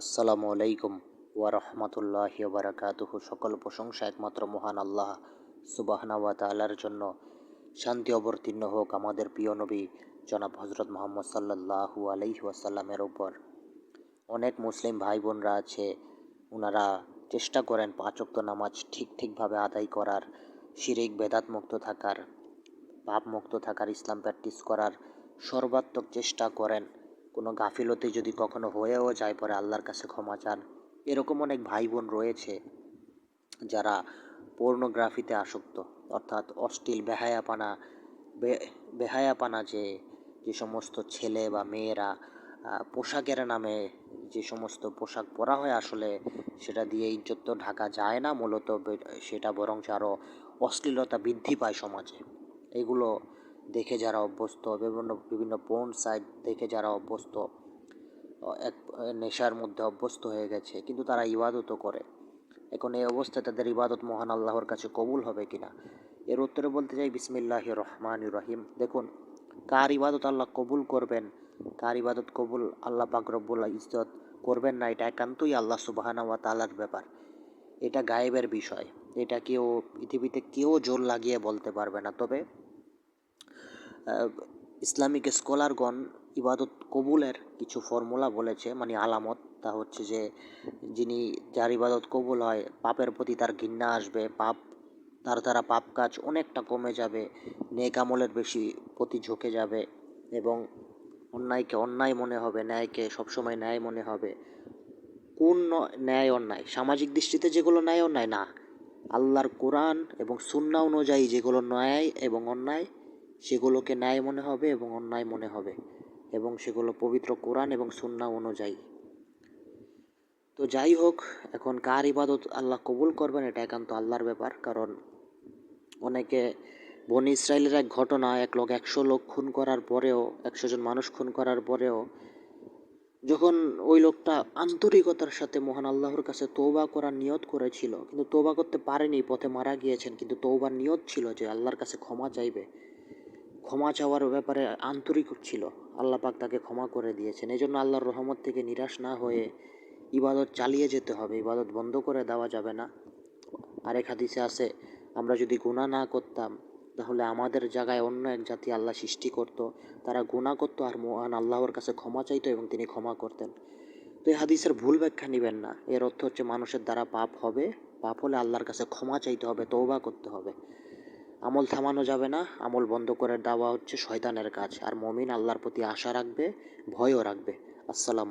আসসালামু আলাইকুম ওয়া রাহমাতুল্লাহি ওয়া বারাকাতুহু। সকল প্রশংসা একমাত্র মহান আল্লাহ সুবাহনা ওয়া তাআলার জন্য। শান্তি অবতীর্ণ হোক আমাদের প্রিয় নবী জনাব হজরত মোহাম্মদ সাল্লাল্লাহু আলাইহি ওয়াসাল্লামের উপর। অনেক মুসলিম ভাই বোনরা আছে ওনারা চেষ্টা করেন পাঁচ ওয়াক্ত নামাজ ঠিক ঠিকভাবে আদায় করার, শিরিক বেদাত মুক্ত থাকার পাপ মুক্ত থাকার, ইসলাম প্র্যাকটিস করার, সর্বাত্মক চেষ্টা করেন। কোনো গাফিলতি যদি কখনো হয়েও যায়, পরে আল্লাহর কাছে ক্ষমা চান। এরকম অনেক ভাই বোন রয়েছে যারা পর্নোগ্রাফিতে আসক্ত। অর্থাৎ অশ্লীল বেহায়াপানা বেহায়াপানা যে যে সমস্ত ছেলে বা মেয়েরা পোশাকের নামে যে সমস্ত পোশাক পরা হয়, আসলে সেটা দিয়ে ইজ্জত তো ঢাকা যায় না। মূলত সেটা বরং আরও অশ্লীলতা বৃদ্ধি পায় সমাজে। এগুলো দেখে যারা অভ্যস্ত, বিভিন্ন বিভিন্ন পোর্ন সাইট দেখে যারা অভ্যস্ত এক, নেশার মধ্যে অভ্যস্ত হয়ে গেছে, কিন্তু তারা ইবাদতও করে। এখন এই অবস্থায় তাদের ইবাদত মহান আল্লাহর কাছে কবুল হবে কিনা? এর উত্তরে বলতে চাই বিসমিল্লাহ রহমান রহিম। দেখুন, কার ইবাদত আল্লাহ কবুল করবেন? কার ইবাদত কবুল আল্লাহ পাক রব্বুল ইজ্জত করবেন না? এটা একান্তই আল্লাহ সুবাহানা ওয়া তালার ব্যাপার। এটা গায়েবের বিষয়। এটা কেউ, পৃথিবীতে কেউ জোর লাগিয়ে বলতে পারবে না। তবে ইসলামিক স্কলারগণ ইবাদত কবুলের কিছু ফর্মুলা বলেছে মানে আলামত। তা হচ্ছে যে, যিনি, যার ইবাদত কবুল হয়, পাপের প্রতি তার ঘৃণা আসবে, পাপ, তার দ্বারা পাপ কাজ অনেকটা কমে যাবে, নেক আমলের বেশি প্রতি ঝুঁকে যাবে এবং অন্যায়কে অন্যায় মনে হবে, ন্যায়কে সবসময় ন্যায় মনে হবে। কোন ন্যায় অন্যায়? সামাজিক দৃষ্টিতে যেগুলো ন্যায় অন্যায়? না। আল্লাহর কোরআন এবং সুন্না অনুযায়ী যেগুলো ন্যায় এবং অন্যায় সেগুলোকে ন্যায় মনে হবে এবং অন্যায় মনে হবে, এবং সেগুলো পবিত্র কোরআন এবং সুন্না অনুযায়ী। তো যাই হোক, এখন কার ইবাদত আল্লাহ কবুল করবেন এটা একান্ত আল্লাহর ব্যাপার, কারণ অনেকে বনি ইসরায়েলের এক ঘটনা, এক লোক একশো লোক খুন করার পরেও, একশো জন মানুষ খুন করার পরেও, যখন ওই লোকটা আন্তরিকতার সাথে মহান আল্লাহর কাছে তৌবা করার নিয়ত করেছিল, কিন্তু তৌবা করতে পারেনি, পথে মারা গিয়েছেন, কিন্তু তৌবার নিয়ত ছিল যে আল্লাহর কাছে ক্ষমা চাইবে। ক্ষমা চাওয়ার ব্যাপারে আন্তরিক ছিল। আল্লাহ পাক তাকে ক্ষমা করে দিয়েছেন। এই জন্য আল্লাহর রহমত থেকে নিরাশ না হয়ে ইবাদত চালিয়ে যেতে হবে। ইবাদত বন্ধ করে দেওয়া যাবে না। আরেক হাদিসে আছে, আমরা যদি গুণা না করতাম, তাহলে আমাদের জায়গায় অন্য এক জাতি আল্লাহ সৃষ্টি করত। তারা গুণা করতো আর মহান আল্লাহর কাছে ক্ষমা চাইতো এবং তিনি ক্ষমা করতেন। তো এই হাদিসের ভুল ব্যাখ্যা নেবেন না। এর অর্থ হচ্ছে, মানুষের দ্বারা পাপ হবে, পাপ হলে আল্লাহর কাছে ক্ষমা চাইতে হবে তৌবা করতে হবে। আমল থামানো যাবে না। আমল বন্ধ করে দেওয়া হচ্ছে শয়তানের কাজ। আর মমিন আল্লাহর প্রতি আশা রাখবে, ভয়ও রাখবে। আসসালাম